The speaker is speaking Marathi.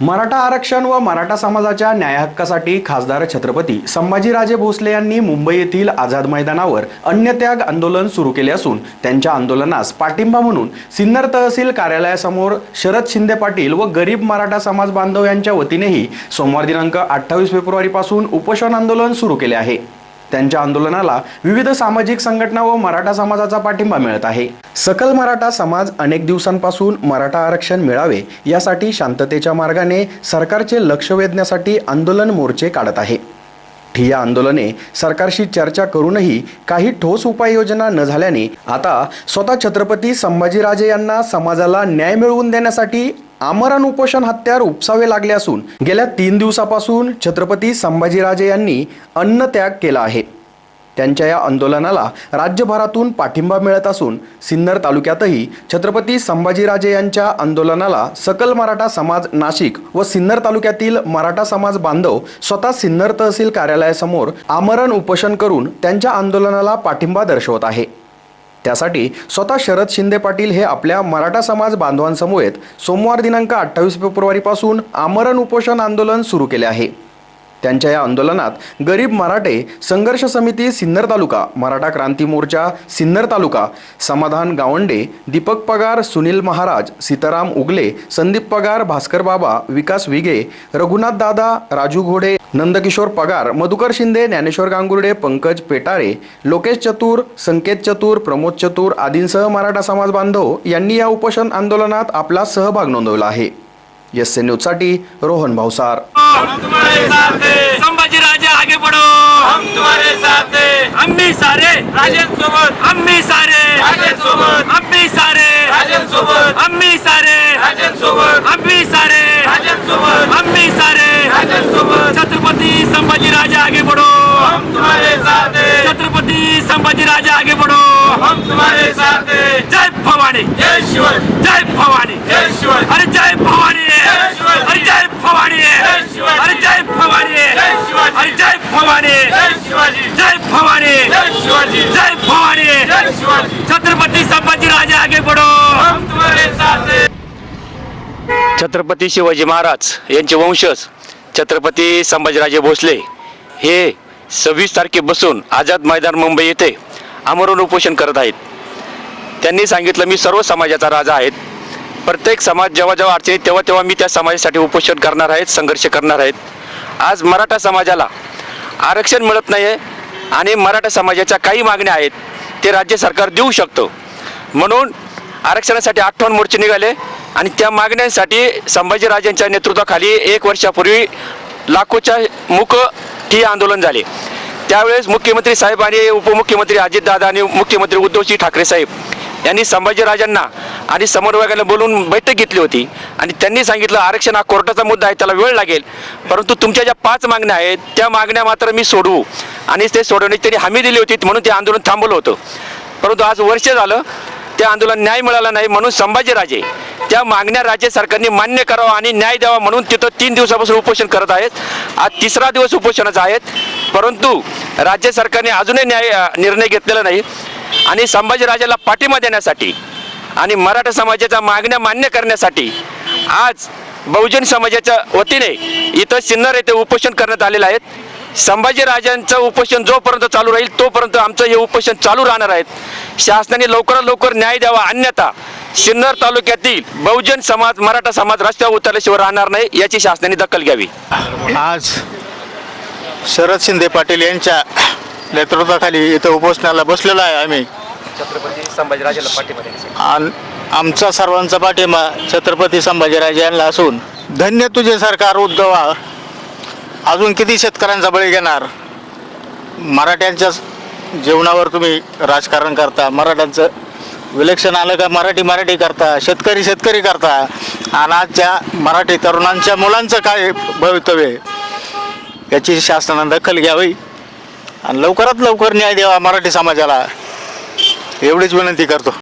मराठा आरक्षण व मराठा समाजाच्या न्याय हक्कासाठी खासदार छत्रपती संभाजीराजे भोसले यांनी मुंबई येथील आझाद मैदानावर अन्नत्याग आंदोलन सुरू केले असून त्यांच्या आंदोलनास पाठिंबा म्हणून सिन्नर तहसील कार्यालयासमोर शरद शिंदे पाटील व गरीब मराठा समाज बांधव यांच्या वतीनेही सोमवार दिनांक अठ्ठावीस फेब्रुवारीपासून उपोषण आंदोलन सुरू केले आहे. त्यांच्या आंदोलनाला विविध सामाजिक संघटना व मराठा समाजाचा पाठिंबा मिळत आहे. सकल मराठा समाज अनेक दिवसांपासून मराठा आरक्षण मिळावे यासाठी शांततेच्या मार्गाने सरकारचे लक्ष वेधण्यासाठी आंदोलन मोर्चे काढत आहे. ठिया आंदोलने सरकारशी चर्चा करूनही काही ठोस उपाययोजना न झाल्याने आता स्वतः छत्रपती संभाजीराजे यांना समाजाला न्याय मिळवून देण्यासाठी आमरण उपोषण हत्यार उपसावे लागले असून गेल्या तीन दिवसापासून छत्रपती संभाजीराजे यांनी अन्न त्याग केला आहे. त्यांच्या या आंदोलनाला राज्यभरातून पाठिंबा मिळत असून सिन्नर तालुक्यातही छत्रपती संभाजीराजे यांच्या आंदोलनाला सकल मराठा समाज नाशिक व सिन्नर तालुक्यातील मराठा समाज बांधव स्वतः सिन्नर तहसील कार्यालयासमोर आमरण उपोषण करून त्यांच्या आंदोलनाला पाठिंबा दर्शवत आहे. त्यासाठी स्वतः शरद शिंदे पाटील हे आपल्या मराठा समाज बांधवांसमवेत सोमवार दिनांक अठ्ठावीस फेब्रुवारीपासून आमरण उपोषण आंदोलन सुरू केले आहे. त्यांच्या या आंदोलनात गरीब मराठे संघर्ष समिती सिन्नर तालुका मराठा क्रांती मोर्चा सिन्नर तालुका समाधान गावंडे दीपक पगार सुनील महाराज सीताराम उगले संदीप पगार भास्कर बाबा विकास विगे रघुनाथ दादा राजू घोडे नंदकिशोर पगार मधुकर शिंदे ज्ञानेश्वर गांगुर्डे पंकज पेटारे लोकेश चतुर संकेत चतुर प्रमोद चतुर आदींसह मराठा समाज बांधव यांनी या उपोषण आंदोलनात आपला सहभाग नोंदवला आहे. एस एन न्यूजसाठी रोहन भावसार हम तुम्हारे साथ हैं। संभाजी राजे आगे बढ़ो। हम तुम्हारे साथ हैं। हम भी सारे। राजन सोबत। हम भी सारे। राजन सोबत। हम भी सारे। राजन सोबत। हम भी सारे। राजन सोबत। हम भी सारे। राजन सोबत। हम भी सारे। राजन सोबत। छत्रपति संभाजी राजे आगे बढ़ो। हम तुम्हारे साथ हैं। छत्रपति संभाजी राजे आगे बढ़ो। हम तुम्हारे साथ हैं। जय भवानी। जय शिवाजी। जय भवानी जय शिवाजी अरे जय भवानी जय शिवाजी. अरे जय भवानी जय शिवाजी. अरे जय भवानी जय जय भवानी। जय शिवाजी। जय भवानी। जय शिवाजी। जय भवानी। जय शिवाजी। छत्रपति संभाजी राजे आगे बढ़ो। हम तुम्हारे साथ हैं। छत्रपती शिवाजी महाराज यांचे वंशज छत्रपती संभाजीराजे भोसले हे सव्वीस तारखेपासून आझाद मैदान मुंबई येथे आमरण उपोषण करत आहेत. त्यांनी सांगितलं मी सर्व समाजाचा राजा आहेत. प्रत्येक समाज जेव्हा जेव्हा अडचणीत तेव्हा तेव्हा मी त्या समाजासाठी उपोषण करणार आहेत संघर्ष करणार आहेत. आज मराठा समाजाला आरक्षण मिळत नाही आहे आणि मराठा समाजाच्या काही मागण्या आहेत ते राज्य सरकार देऊ शकतं. म्हणून आरक्षणासाठी आठवण मोर्चे निघाले आणि त्या मागण्यांसाठी संभाजीराजांच्या नेतृत्वाखाली एक वर्षापूर्वी लाखोच्या मुक ठिय्या आंदोलन झाले. त्यावेळेस मुख्यमंत्री साहेब आणि उपमुख्यमंत्री अजितदादा आणि मुख्यमंत्री उद्धवजी ठाकरे साहेब यांनी संभाजीराजांना आणि समन्वयकांना बोलून बैठक घेतली होती. आणि त्यांनी सांगितलं आरक्षण हा कोर्टाचा मुद्दा आहे त्याला वेळ लागेल. परंतु तुमच्या ज्या पाच मागण्या आहेत त्या मागण्या मात्र मी सोडवू. आणि ते सोडवण्याची त्यांनी हमी दिली होती म्हणून ते आंदोलन थांबवलं होतं. परंतु आज वर्ष झालं त्या आंदोलन न्याय मिळाला नाही म्हणून संभाजीराजे त्या मागण्या राज्य सरकारने मान्य करावा आणि न्याय द्यावा म्हणून तिथं तीन दिवसापासून उपोषण करत आहेत. आज तिसरा दिवस उपोषणाचा आहेत. परंतु राज्य सरकारने अजूनही न्याय निर्णय घेतलेला नाही. आणि संभाजीराजाला पाठिंबा देण्यासाठी आणि मराठा समाजाच्या मागण्या मान्य करण्यासाठी आज बहुजन समाजाच्या वतीने इथं सिन्नर येथे उपोषण करण्यात आलेलं आहेत संभाजीराजांचं उपोषण जोपर्यंत चालू राहील तोपर्यंत आमचं हे उपोषण चालू राहणार आहेत शासनाने लवकरात लवकर न्याय द्यावा अन्यथा सिन्नर तालुक्यातील बहुजन समाज मराठा समाज रस्त्यावर उतरल्याशिवाय राहणार नाही याची शासनाने दखल घ्यावी. आज शरद शिंदे पाटील यांच्या नेतृत्वाखाली इथं उपोषणाला बसलेलो आहे आम्ही. छत्रपती संभाजीराजेला पाठिंबा आणि आमचा सर्वांचा पाठिंबा छत्रपती संभाजीराजे यांना असून धन्य तुझे सरकार उद्धवा अजून किती शेतकऱ्यांचा बळी घेणार? मराठ्यांच्या जीवनावर तुम्ही राजकारण करता मराठ्यांचं विलक्षण आलं का? मराठी मराठी करता शेतकरी शेतकरी करता. आणि आजच्या मराठी तरुणांच्या मुलांचं काय भवितव्य आहे? याची शासनानं दखल घ्यावी. आणि लवकरात लवकर न्याय द्यावा मराठी समाजाला. एवढीच विनंती करतो.